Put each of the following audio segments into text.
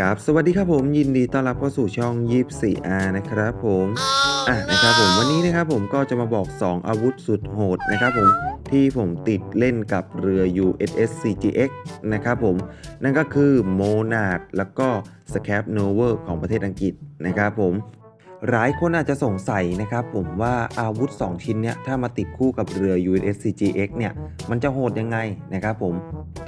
กับสวัสดีครับผมยินดีต้อนรับเข้าสู่ช่อง 24R นะครับผมอะนะครับผมวันนี้นะครับผมก็จะมาบอก 2 อาวุธสุดโหดนะครับผมที่ผมติดเล่นกับเรือ USS CGX นะครับผมนั่นก็คือ Monarch แล้วก็ Scap Nover ของประเทศอังกฤษนะครับผมหลายคนอาจจะสงสัยนะครับผมว่าอาวุธ 2 ชิ้นเนี้ยถ้ามาติดคู่กับเรือ USS CGX เนี่ยมันจะโหดยังไงนะครับผม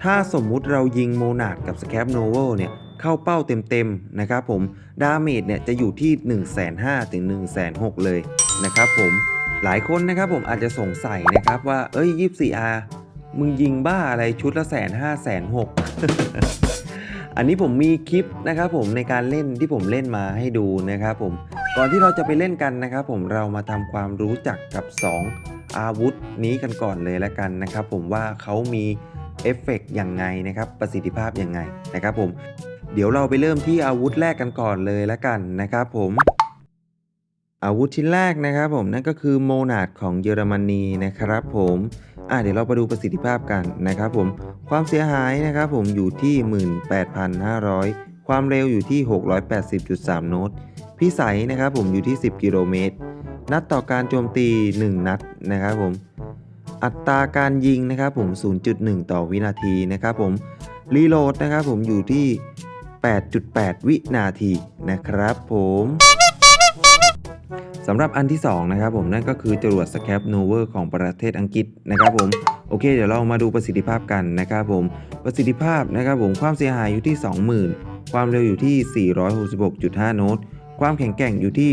ถ้าสมมุติเรายิงโมนาดกับสแคปโนเวลเนี่ย เข้าเป้าเต็มๆนะครับผมดาเมจเนี่ยจะอยู่ที่ 1 5 0 0 0ถึง1 6 0 0 0เลยนะครับผมหลายคนนะครับผมอาจจะสงสัยนะครับว่าเอ้ย 24R มึงยิงบ้าอะไรชุดละแสนห้าแสนหกอันนี้ผมมีคลิปนะครับผมในการเล่นที่ผมเล่นมาให้ดูนะครับผมก่อนที่เราจะไปเล่นกันนะครับผมเรามาทำความรู้จักกับ 2 อาวุธนี้กันก่อนเลยละกันนะครับผมว่าเขามีเอฟเฟกต์ยังไงนะครับประสิทธิภาพยังไงนะครับผม เดี๋ยวเราไปเริ่มที่อาวุธแรกกันก่อนเลยละกันนะครับผม อาวุธชิ้นแรกนะครับผมนั่นก็คือโมนาดของเยอรมนีนะครับผมอะเดี๋ยวเราไปดูประสิทธิภาพกันนะครับผมความเสียหายนะครับผมอยู่ที่ 18,500 ความเร็วอยู่ที่ 680.3 โนตพิสัยนะครับผมอยู่ที่ 10 กิโลเมตร นัดต่อการโจมตี 1 นัดนะครับผม อัตราการยิงนะครับผม 0.1 ต่อวินาทีนะครับผม รีโหลดนะครับผมอยู่ที่ 8.8 วินาทีนะครับผมสำหรับอันที่2นะครับผมนั่นก็คือจรวดสแคปโนเวอร์ของประเทศอังกฤษนะครับผมโอเค เดี๋ยวเรามาดูประสิทธิภาพกันนะครับผมประสิทธิภาพนะครับผมความเสียหายอยู่ที่ 20,000 ความเร็วอยู่ที่ 466.5 โนตความแข็งแกร่งอยู่ที่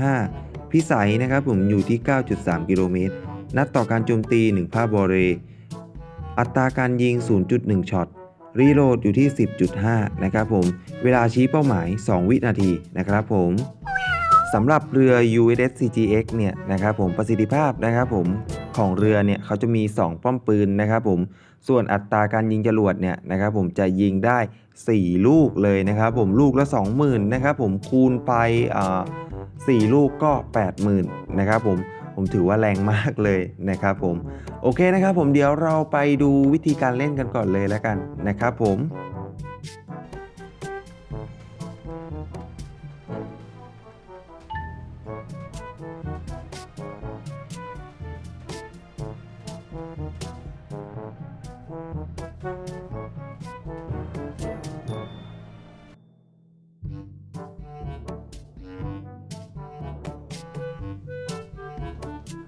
125 พิสัยนะครับผมอยู่ที่ 9.3 กิโลเมตร นัดต่อการโจมตี 1 ภาพบอเร อัตราการยิง 0.1 ช็อต รีโหลดอยู่ที่ 10.5 นะครับผม เวลาชี้เป้าหมาย 2 วินาทีนะครับผมสำหรับเรือ USS CGX เนี่ยนะครับผมประสิทธิภาพนะครับผมของเรือเนี่ยเขาจะมี 2 ป้อมปืนนะครับผมส่วนอัตราการยิงจรวดเนี่ยนะครับผมจะยิงได้ 4 ลูกเลยนะครับผมลูกละ 20,000นะครับผมคูณไปอ่า4ลูกก็ 80,000นะครับผม ผมถือว่าแรงมากเลยนะครับผม โอเคนะครับผมเดี๋ยวเราไปดูวิธีการเล่นกันก่อนเลยแล้วกันนะครับผม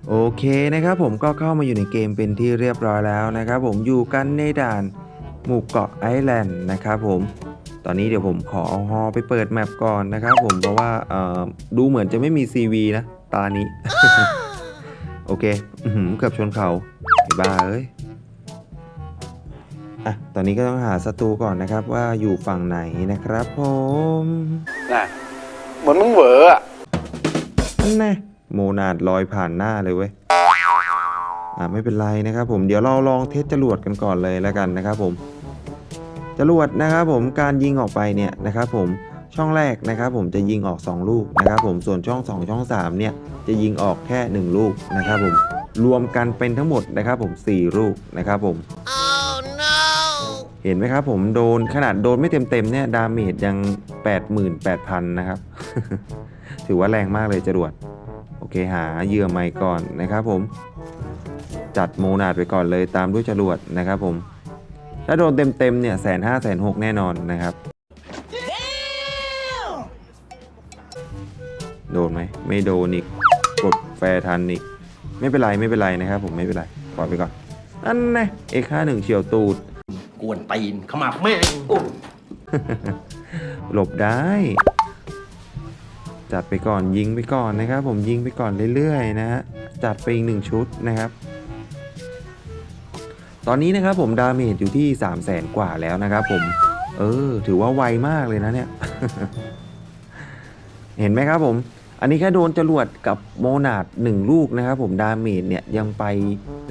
โอเคนะครับผมก็เข้ามาอยู่ในเกมเป็นที่เรียบร้อยแล้วนะครับผมอยู่กันในด่านหมู่เกาะไอแลนด์นะครับผมตอนนี้เดี๋ยวผมขอเอาฮอไปเปิดแมปก่อนนะครับผมเพราะว่าเอ่อดูเหมือนจะไม่มี CV นะตานี้ โอเคอื้อหือเกือบชนเขาไอ้บ้าเอ้ยอะตอนนี้ก็ต้องหาศัตรูก่อนนะครับว่าอยู่ฝั่งไหนนะครับผมน่ะเหมือนมึงเหวออะนั่นแน่ โมนาดลอยผ่านหน้าเลยเว้ยอ่าไม่เป็นไรนะครับผมเดี๋ยวเราลองเทสจรวดกันก่อนเลยแล้วกันนะครับผมจรวดนะครับผมการยิงออกไปเนี่ยนะครับผมช่องแรกนะครับผมจะยิงออก 2 ลูกนะครับผมส่วนช่อง 2 ช่อง 3 เนี่ยจะยิงออกแค่ 1 ลูกนะครับผมรวมกันเป็นทั้งหมดนะครับผม 4 ลูกนะครับผมเห็นไหมครับผมโดนขนาดโดนไม่เต็มๆเนี่ยดาเมจยัง 88,000 นะครับ ถือว่าแรงมากเลยจรวดโอเคหาเหยื่อใหม่ก่อนนะครับผม จัดโมนาดไปก่อนเลยตามด้วยจรวดนะครับผม ถ้าโดนเต็มๆเนี่ยแสนห้าแสนหกแน่นอนนะครับ โดนไหมไม่โดนอีกกดแฟร์ทันอีกไม่เป็นไรไม่เป็นไรนะครับผมไม่เป็นไรปล่อยไปก่อนนั่นไงเอค่าหนึ่งเฉียวตูดกวนตีนขมับแม่งโอ้หลบได้ จัดไปก่อนยิงไปก่อนนะครับ ผมยิงไปก่อนเรื่อยๆนะฮะจัดไปอีกหนึ่งชุดนะครับ ตอนนี้นะครับผมดาเมจอยู่ที่ 3 0 0แสนกว่าแล้วนะครับผม เออ ถือว่าไวมากเลยนะเนี่ย เห็นไหมครับผม อันนี้แค่โดนจรวดกับโมนาดหนึ่งลูกนะครับผมดาเมจเนี่ยยังไป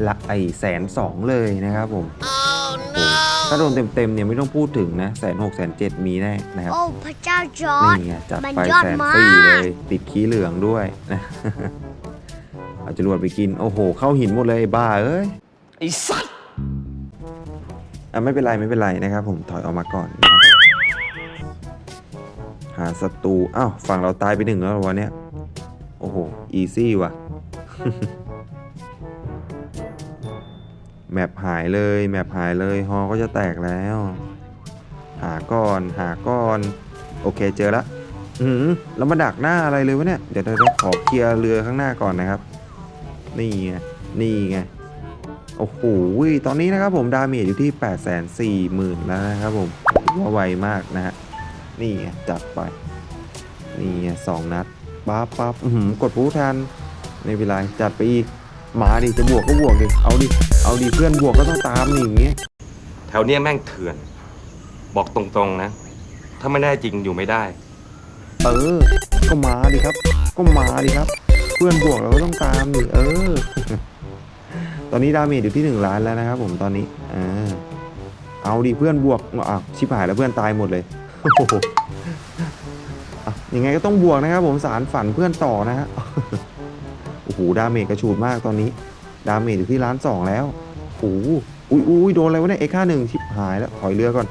ละไอแสนสองเลยนะครับผม ถ้าโดนเต็มๆเนี่ยไม่ต้องพูดถึงนะแสนหกแสนเจ็ดมีแน่นะครับโอ้พระเจ้าจอร์ดนี่ไงจัดมันไปยอดแสนมากสี่เลยติดขี้เหลืองด้วยนะ เอาจรวดไปกินโอ้โห เข้าหินหมดเลยไอ้บ้าเอ้ยไอ้สัตว์อะไม่เป็นไรไม่เป็นไรนะครับ ผมถอยออกมาก่อนนะครับหาศัตรูอ้าวฝั่งเราตายไปหนึ่งแล้วเหรอวะเนี่ยโอ้โหอีซี่ว่ะ แมปหายเลยแมปหายเลยฮอก็จะแตกแล้ว หาก่อนหาก่อน โอเคเจอละอืมแล้วมาดักหน้าอะไรเลยวะเนี่ย เดี๋ยวเดี๋ยวเดี๋ยวขอเคลียร์เรือข้างหน้าก่อนนะครับ นี่ไงนี่ไงโอ้โหตอนนี้นะครับผมดาเมจอยู่ที่ 8 4 0 0 0 0 แล้วนะครับผมว่าไวมากนะฮะนี่ไงจัดไป นี่ไงสองนัดปั๊บปั๊บกดพูทันไม่เป็นไรจัดไปอีกมาดิจะบวกก็บวกดิเอาดิ เอาดิเพื่อนบวกก็ต้องตามนี่อย่างเงี้ยแถวเนี้ยแม่งเถื่อน บอกตรงๆนะ ถ้าไม่ได้จริงอยู่ไม่ได้ เออ ก็มาดิครับ ก็มาดิครับ เพื่อนบวกเราก็ต้องตามดิเออ ตอนนี้ดาเมจอยู่ที่หนึ่งล้านแล้วนะครับผมตอนนี้อ่าเอาดิเพื่อนบวกอะชิบหายแล้วเพื่อนตายหมดเลยโอ้โหอะยังไงก็ต้องบวกนะครับผมสารฝันเพื่อนต่อนะฮะ โอ้โหดาเมจกระชูดมากตอนนี้ ดาเมจอยู่ที่ล้านสองแล้วโอ้โหอุ้ยอุ้ยโดนอะไรวะเนี่ยเอ็กห้าหนึ่งชิบหายแล้วถอยเรือก่อน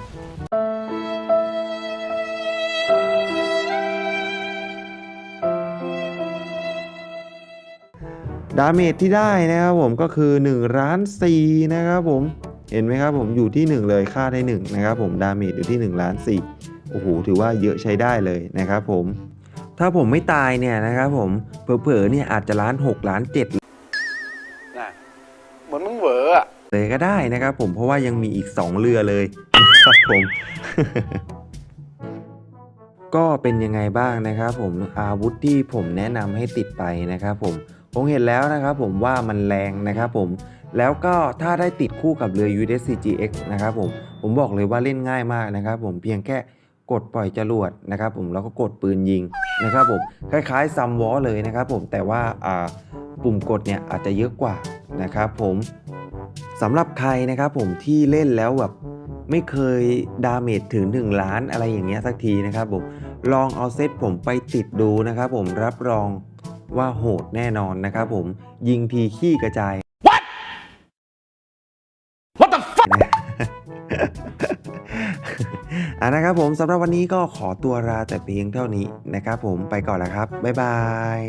ดาเมจที่ได้นะครับผมก็คือ1ล้าน4นะครับผมเห็นไหมครับผมอยู่ที่ 1 เลยค่าได้1นะครับผมดาเมจอยู่ที่1ล้าน4โอ้โหถือว่าเยอะใช้ได้เลยนะครับผมถ้าผมไม่ตายเนี่ยนะครับผมเผลอๆเนี่ยอาจจะล้าน6ล้าน7 เลยก็ได้นะครับผมเพราะว่ายังมีอีก 2 เรือเลยนะครับผมก็เป็นยังไงบ้างนะครับผมอาวุธที่ผมแนะนำให้ติดไปนะครับผมผมเห็นแล้วนะครับผมว่ามันแรงนะครับผมแล้วก็ถ้าได้ติดคู่กับเรือ USC GX นะครับผมผมบอกเลยว่าเล่นง่ายมากนะครับผมเพียงแค่กดปล่อยจรวดนะครับผมแล้วก็กดปืนยิงนะครับผมคล้ายๆซัมวอเลยนะครับผมแต่ว่าปุ่มกดเนี่ยอาจจะเยอะกว่านะครับผม สำหรับใครนะครับผมที่เล่นแล้วแบบไม่เคยดาเมจถึง 1 ล้านอะไรอย่างเงี้ยสักทีนะครับผมลองเอาเซตผมไปติดดูนะครับผมรับรองว่าโหดแน่นอนนะครับผมยิงทีขี้กระจาย What the fuck อะนะครับผมสำหรับวันนี้ก็ขอตัวลาแต่เพียงเท่านี้นะครับผมไปก่อนแล้วครับ บ๊ายบาย